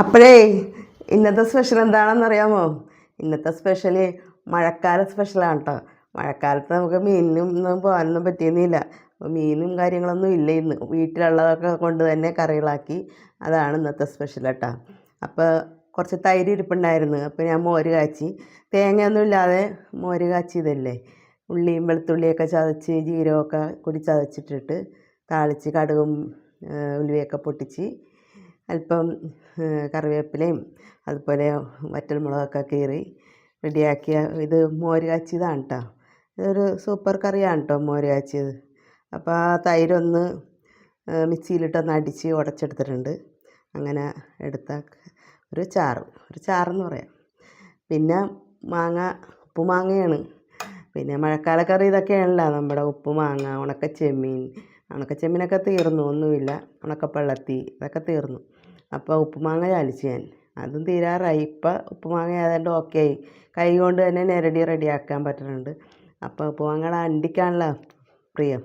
അപ്പോഴേ ഇന്നത്തെ സ്പെഷ്യൽ എന്താണെന്ന് അറിയാമോ? ഇന്നത്തെ സ്പെഷ്യൽ മഴക്കാല സ്പെഷ്യലാണ് കേട്ടോ മഴക്കാലത്ത് നമുക്ക് മീനിനും ഒന്നും പോകാനൊന്നും പറ്റിയെന്നില്ല. അപ്പോൾ മീനും കാര്യങ്ങളൊന്നും ഇല്ല ഇന്ന്. വീട്ടിലുള്ളതൊക്കെ കൊണ്ട് തന്നെ കറികളാക്കി അതാണ് ഇന്നത്തെ സ്പെഷ്യൽ കേട്ടോ അപ്പോൾ കുറച്ച് തൈര് ഇരിപ്പുണ്ടായിരുന്നു. അപ്പോൾ ഞാൻ മോര് കാച്ചി. തേങ്ങയൊന്നും ഇല്ലാതെ മോര് കാച്ചിയതല്ലേ? ഉള്ളിയും വെളുത്തുള്ളിയൊക്കെ ചതച്ച് ജീരകമൊക്കെ കൂടി ചതച്ചിട്ടിട്ട് താളിച്ച് കടുകും ഉലുവയൊക്കെ പൊട്ടിച്ച് അല്പം കറിവേപ്പിലയും അതുപോലെ വറ്റൽമുളകൊക്കെ കീറി റെഡിയാക്കിയ ഇത് മോര് കാച്ചിയതാണ് കേട്ടോ ഇതൊരു സൂപ്പർ കറിയാണ് കേട്ടോ മോര് കാച്ചിയത്. അപ്പോൾ ആ തൈരൊന്ന് മിക്സിയിലിട്ടൊന്ന് അടിച്ച് ഉടച്ചെടുത്തിട്ടുണ്ട്. അങ്ങനെ എടുത്ത ഒരു ചാറ് ഒരു ചാറെന്ന് പറയാം. പിന്നെ മാങ്ങ ഉപ്പുമാങ്ങയാണ് പിന്നെ മഴക്കാല കറി ഇതൊക്കെയാണല്ലോ. നമ്മുടെ ഉപ്പുമാങ്ങ ഉണക്കച്ചെമ്മീൻ ഉണക്കച്ചെമ്മീനൊക്കെ തീർന്നു. ഒന്നുമില്ല. ഉണക്കപ്പള്ളത്തി ഇതൊക്കെ തീർന്നു. അപ്പോൾ ഉപ്പുമാങ്ങ ചാലിച്ച് ഞാൻ. അതും തീരാറായി. ഇപ്പം ഉപ്പുമാങ്ങ ഏതാണ്ട് ഓക്കെ ആയി. കൈ കൊണ്ട് തന്നെ ഞെരടി റെഡിയാക്കാൻ പറ്റുന്നുണ്ട് അപ്പോൾ ഉപ്പുമാങ്ങയുടെ അണ്ടിക്കാണല്ലോ പ്രിയം.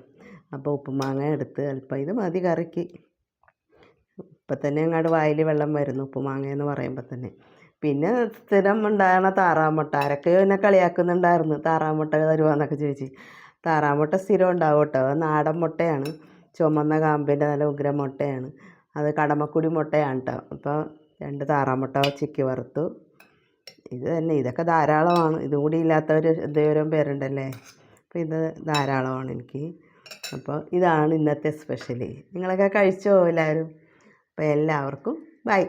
അപ്പോൾ ഉപ്പുമാങ്ങ എടുത്ത് അല്പം ഇത് മതി കറിക്ക്. ഇപ്പം തന്നെ അങ്ങോട്ട് വായിൽ വെള്ളം വരുന്നു ഉപ്പുമാങ്ങ എന്ന് പറയുമ്പോൾ തന്നെ. പിന്നെ സ്ഥിരം ഉണ്ടാകണ താറാമുട്ട. ആരൊക്കെയോ എന്നെ കളിയാക്കുന്നുണ്ടായിരുന്നു. താറാമുട്ട തരുവാന്നൊക്കെ ചോദിച്ച്. താറാമുട്ട സ്ഥിരം ഉണ്ടാവും കേട്ടോ. നാടൻ മുട്ടയാണ്. ചുമന്ന കാമ്പിന്റെ നല്ല ഉഗ്ര മുട്ടയാണ് അത് കടമക്കുടി മുട്ടയാണ് കേട്ടോ അപ്പോൾ രണ്ട് താറാമുട്ട ചിക്കി വറുത്തു. ഇത് തന്നെ ഇതൊക്കെ ധാരാളമാണ്. ഇതും കൂടി ഇല്ലാത്തവർ എന്തോരം പേരുണ്ടല്ലേ? അപ്പോൾ ഇത് ധാരാളമാണ് എനിക്ക്. അപ്പോൾ ഇതാണ് ഇന്നത്തെ സ്പെഷ്യൽ നിങ്ങളൊക്കെ കഴിച്ചോ എല്ലാവരും? അപ്പോൾ എല്ലാവർക്കും ബൈ.